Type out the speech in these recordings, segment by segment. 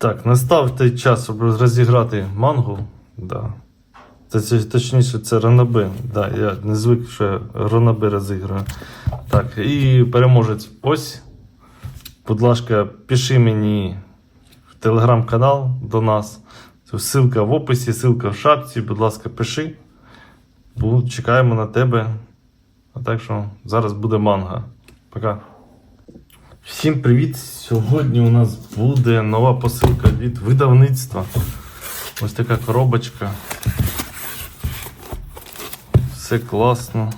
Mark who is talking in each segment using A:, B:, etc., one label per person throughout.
A: Так, настав той час, щоб розіграти мангу. Да. Це, точніше, це ранобе. Да, я не звик, що я ранобе розіграю. Так, і переможець ось. Будь ласка, пиши мені в телеграм-канал до нас. Ссылка в описі, ссылка в шапці. Будь ласка, пиши. Бу- Чекаємо на тебе. А так що зараз буде манга. Пока. Всім привіт! Сьогодні у нас буде нова посилка від видавництва. Ось така коробочка. Все класно.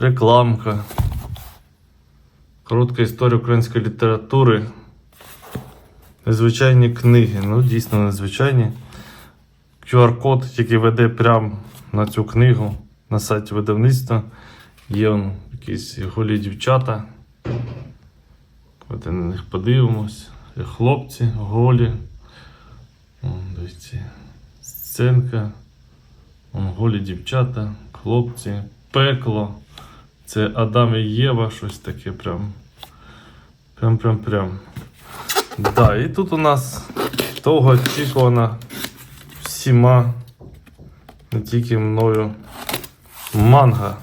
A: Рекламка. Коротка історія української літератури. Незвичайні книги. Ну, дійсно незвичайні. QR-код, який веде прямо на цю книгу на сайті видавництва. Є он якісь голі дівчата. Давайте на них подивимось. Хлопці, голі. Вон, дивіться. Сценка. Вон, голі дівчата, хлопці, пекло. Це Адам і Єва, щось таке прям. Прям прям прям. Да, і тут у нас довго очікувана всіма, не тільки мною, манга.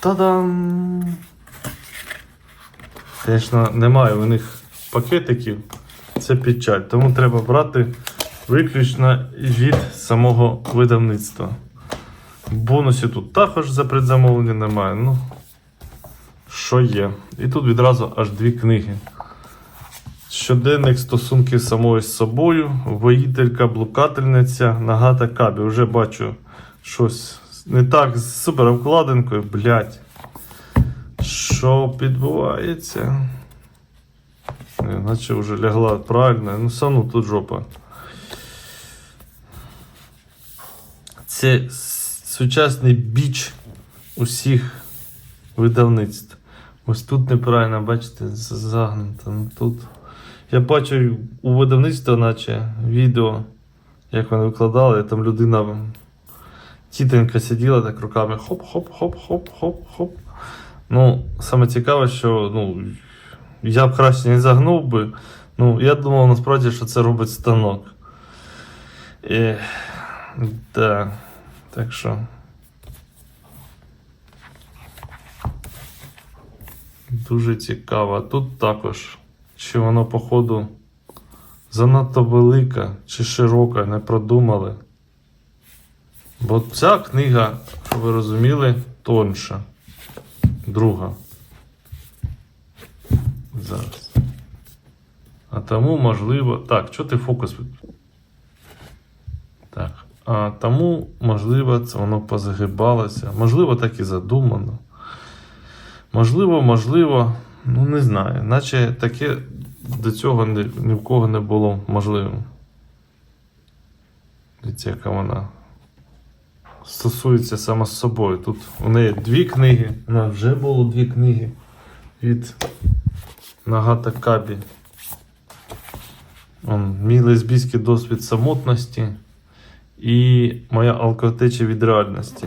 A: Та-дам! Звісно, немає у них пакетиків. Це печаль. Тому треба брати виключно від самого видавництва. Бонусів тут також за предзамовлення немає. Ну, що є? І тут відразу аж дві книги. Щоденник стосунки самої з собою, воїтелька, блукательниця, Нагата Кабі. Вже бачу щось не так з супер обкладинкою, блядь. Що підбувається? Не, Наче вже лягла правильно. Ну, одно тут жопа. Це сучасний біч усіх видавництв. Ось тут неправильно, бачите, загнуто. Ну, тут. Я бачу у видавництва, наче відео, як вони викладали, там людина тітенька сиділа так руками хоп-хоп-хоп-хоп-хоп-хоп. Ну, саме цікаве, що ну, я б краще не загнув би. Ну, я думав насправді, що це робить станок. І, да, так що. Дуже цікаво. Тут також, чи воно, походу, занадто велика чи широка, не продумали. Бо ця книга, щоб ви розуміли, тонша. Друга. Зараз. А тому, можливо. Так, що ти фокус? Так. А тому, можливо, це воно позагибалося. Можливо, так і задумано. Можливо, можливо, ну не знаю. Наче таке до цього ні, ні в кого не було можливим. Дивіться, яка вона стосується саме з собою. Тут у неї дві книги. У нас вже було дві книги від Нагата Кабі. Он, мій лесбійський досвід самотності і моя алкотеча від реальності.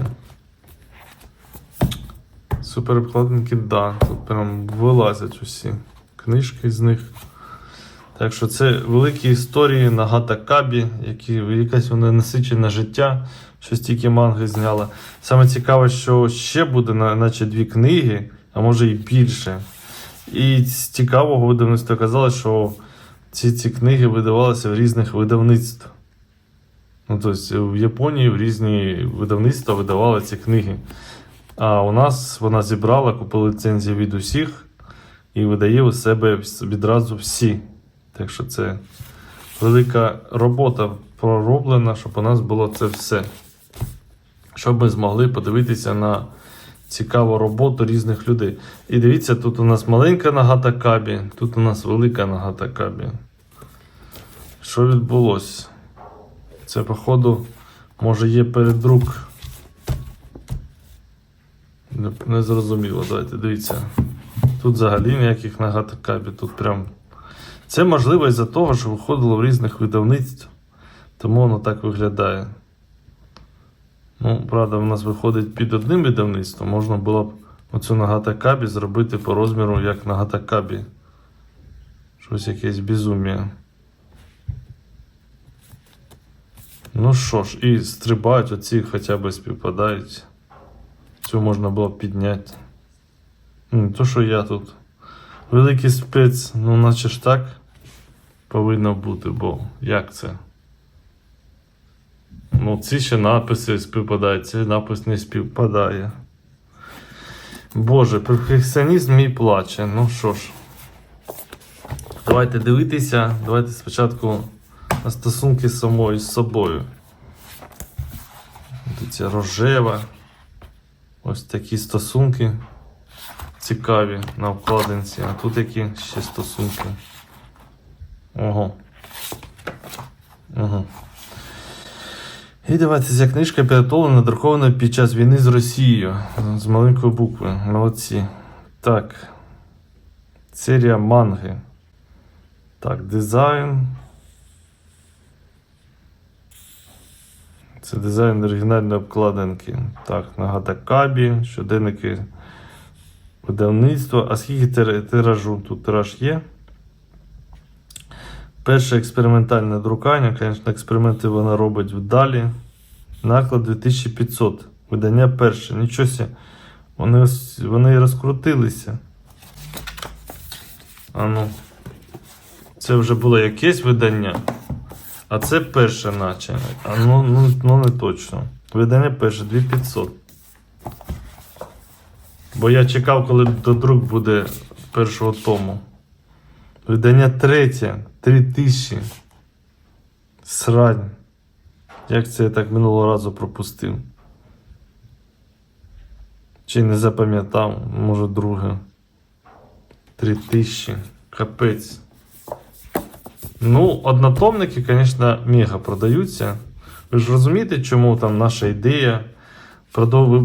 A: Супер обкладинки, да. Тут прям вилазять усі книжки з них. Так що це великі історії Нагата Кабі, які якась вона насичене життя, що стільки манги зняла. Саме цікаве, що ще буде, наче дві книги, а може і більше. І з цікавого видавництва казали, що ці, ці книги видавалися в різних видавництвах. Ну, тобто в Японії в різні видавництва видавали ці книги. А у нас вона зібрала, купила ліцензію від усіх і видає у себе відразу всі. Так що це велика робота пророблена, щоб у нас було це все. Щоб ми змогли подивитися на цікаву роботу різних людей. І дивіться, тут у нас маленька нагата кабі, тут у нас велика нагата кабі. Що відбулося? Це, походу, може є передрук. Не, зрозуміло, давайте дивіться. Тут взагалі ніяких нагата кабі, тут прям. Це можливо із-за того, що виходило в різних видавництв, тому воно так виглядає. Ну, правда, в нас виходить під одним видавництвом. Можна було б оцю Нагата Кабі зробити по розміру як Нагата Кабі. Щось якесь безум'я. Ну що ж, і стрибають, оці хоча б співпадають. Цю можна було б підняти. Не то, що я тут. Великий спец, ну наче ж так повинно бути, бо як це? Ну, ці ще написи співпадають, цей напис не співпадає. Боже, перфекціонізм мій плаче. Ну що ж. Давайте дивитися. Давайте спочатку на стосунки з самою з собою. Дивіться, рожева. Ось такі стосунки цікаві на вкладинці. А тут які ще стосунки. Ого. Ого. І давайте ця книжка підготовлена, надрукована під час війни з Росією. З маленької букви. Молодці. Так. Серія манги. Так, дизайн. Це дизайн оригінальної обкладинки. Так, Нагата Кабі, щоденники видавництва. А скільки тиражу? Тут тираж є. Перше експериментальне друкання, звісно, експерименти вона робить вдалі. Наклад 2500. Видання перше. Нічого. Вони, вони розкрутилися. А ну. Це вже було якесь видання. А це перше, наче. А ну, ну, ну не точно. Видання перше 2500. Бо я чекав, коли додрук буде першого тому. Видання третє 3000. Срань. Як це я так минулого разу пропустив? Чи не запам'ятав, може друге. 3000. Капець. Ну, однотомники, звісно, мега продаються. Ви ж розумієте, чому там наша ідея продов...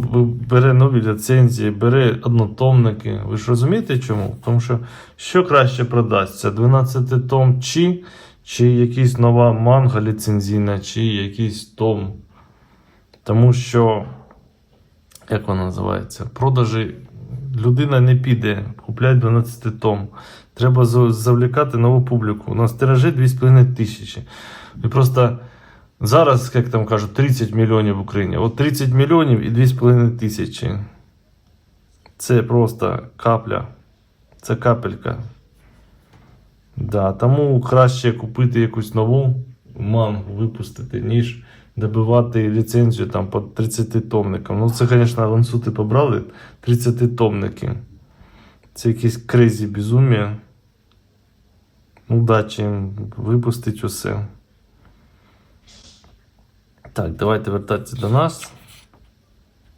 A: бере нові ліцензії, бере однотомники. Ви ж розумієте чому? Тому що що краще продасться? 12 том чи, чи якась нова манга ліцензійна, чи якийсь том. Тому що, як вона називається? Продажі людина не піде, купляє 12 том. Треба за- завлікати нову публіку. У нас тиражі 2,5 тисячі. І просто зараз, як там кажуть, 30 мільйонів в Україні. От 30 мільйонів і 2,5 тисячі. Це просто капля. Це капелька. Да, тому краще купити якусь нову мангу, випустити, ніж добивати ліцензію там по 30 томникам. Ну, це, звісно, лансути побрали 30 томники. Це якесь кризі безумія. Удачі їм випустить усе. Так, давайте вертатися до нас.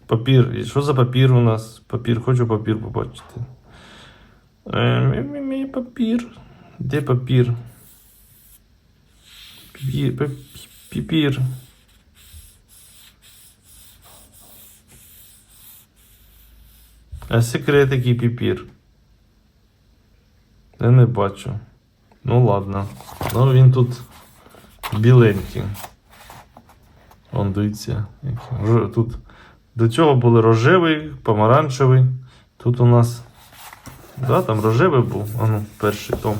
A: Папір. І Що за папір у нас? Папір, хочу папір побачити. Мій- мій- мій папір. Де папір? Папір. пап- Папір. А секрет який папір? Я не бачу. Ну ладно. Ну він тут біленький. Вон дивіться. Тут до цього були рожевий, помаранчевий. Тут у нас. Да, там рожевий був, а ну, перший том.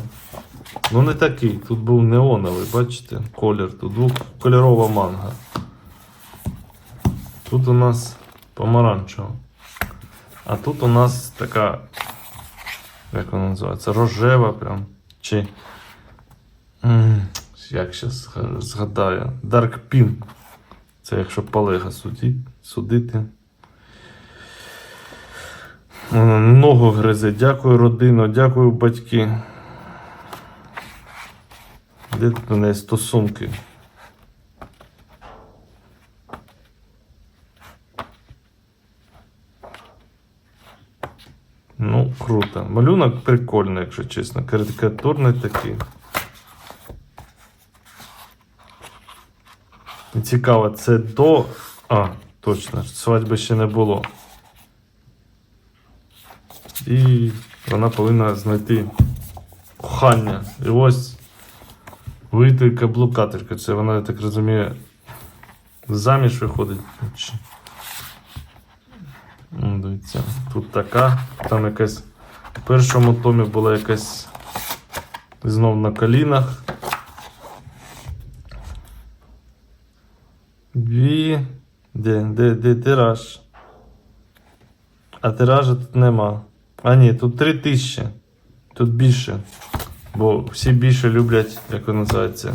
A: Ну не такий, тут був неоновий, бачите? Колір. Тут двокольорова манга. Тут у нас помаранчева. А тут у нас така. Як вона називається? Рожева прям. Чи. Як зараз згадаю? Dark Pink. Це якщо полега судити. Ногу гризе. Дякую, родино, дякую, батьки. Де тут у неї стосунки? Ну, круто. Малюнок прикольний, якщо чесно. Карикатурний такий. Цікаво, це до. А, точно, свадьби ще не було. І вона повинна знайти кохання. І ось вийти каблукателька. Це вона, я так розумію, заміж виходить. Дивіться, тут така, там якась. В першому томі була якась знов на колінах. Дві. Де, де, де тираж? А тиража тут нема. А ні, тут три тисячі. Тут більше. Бо всі більше люблять, як воно називається,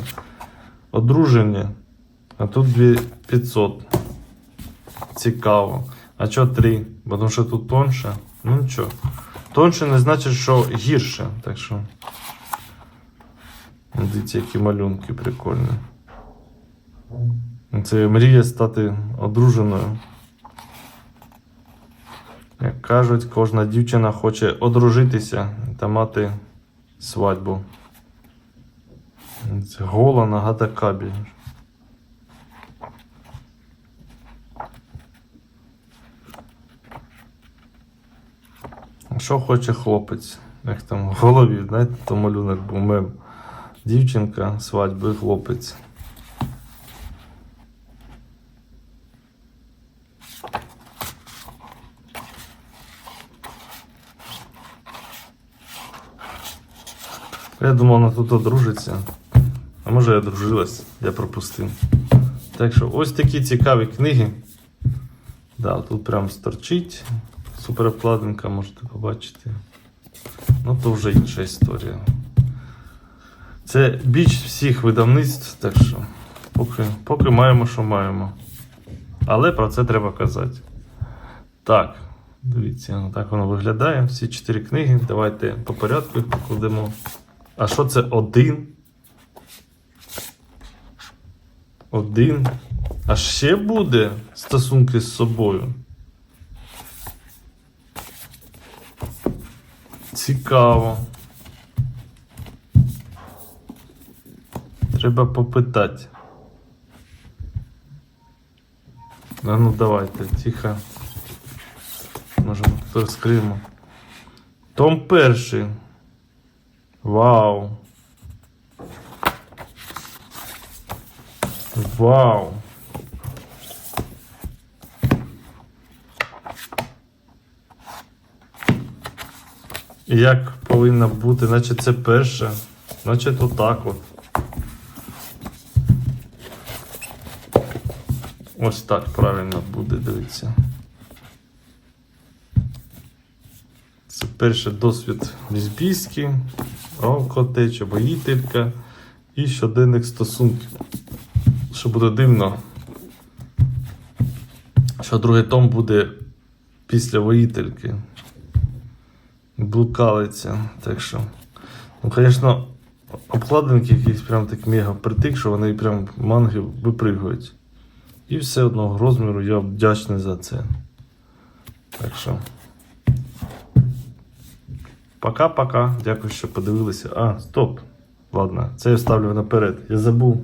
A: одруження. А тут 2500. Цікаво. А чого 3? Бо Тому що тут тонше. Ну нічого. Тонше не значить, що гірше. Так що. Дивіться, які малюнки прикольні. Це мрія стати одруженою. Як кажуть, кожна дівчина хоче одружитися та мати свадьбу. Це гола нагата кабель. Що хоче хлопець? Як там в голові, знаєте, то малюнок був мем. Дівчинка, свадьби, хлопець. Я думав, вона тут одружиться. А може я одружилась, я пропустив. Так що ось такі цікаві книги. Да, тут прям сторчить. Суперобкладинка, можете побачити. Ну, то вже інша історія. Це біч всіх видавництв, так що поки, поки маємо, що маємо. Але про це треба казати. Так, дивіться, так воно виглядає. Всі чотири книги. Давайте по порядку їх покладемо. А що це один? Один. А ще буде стосунки з собою. Цікаво. Треба попитати. А ну давайте, тихо. Може, розкриємо. Том перший. Вау. Вау. Як повинна бути, наче це перше, наче то так от. Ось так правильно буде, дивіться. Це перший досвід лесбійський, алкотеч, воїтелька і щоденних стосунків. Що буде дивно, що другий том буде після воїтельки. Блукалиця. Так що. Ну, звісно, обкладинки якісь прям так мега притик, що вони прям манги випригують. І все одного розміру я вдячний за це. Так що. Пока-пока. Дякую, що подивилися. А, стоп. Ладно, це я ставлю наперед. Я забув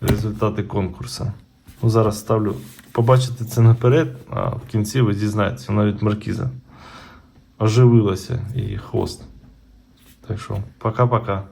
A: результати конкурсу. Ну, зараз ставлю. Побачите це наперед, а в кінці ви дізнаєтеся, навіть маркіза. Оживилася і хвост. Так що, пока-пока.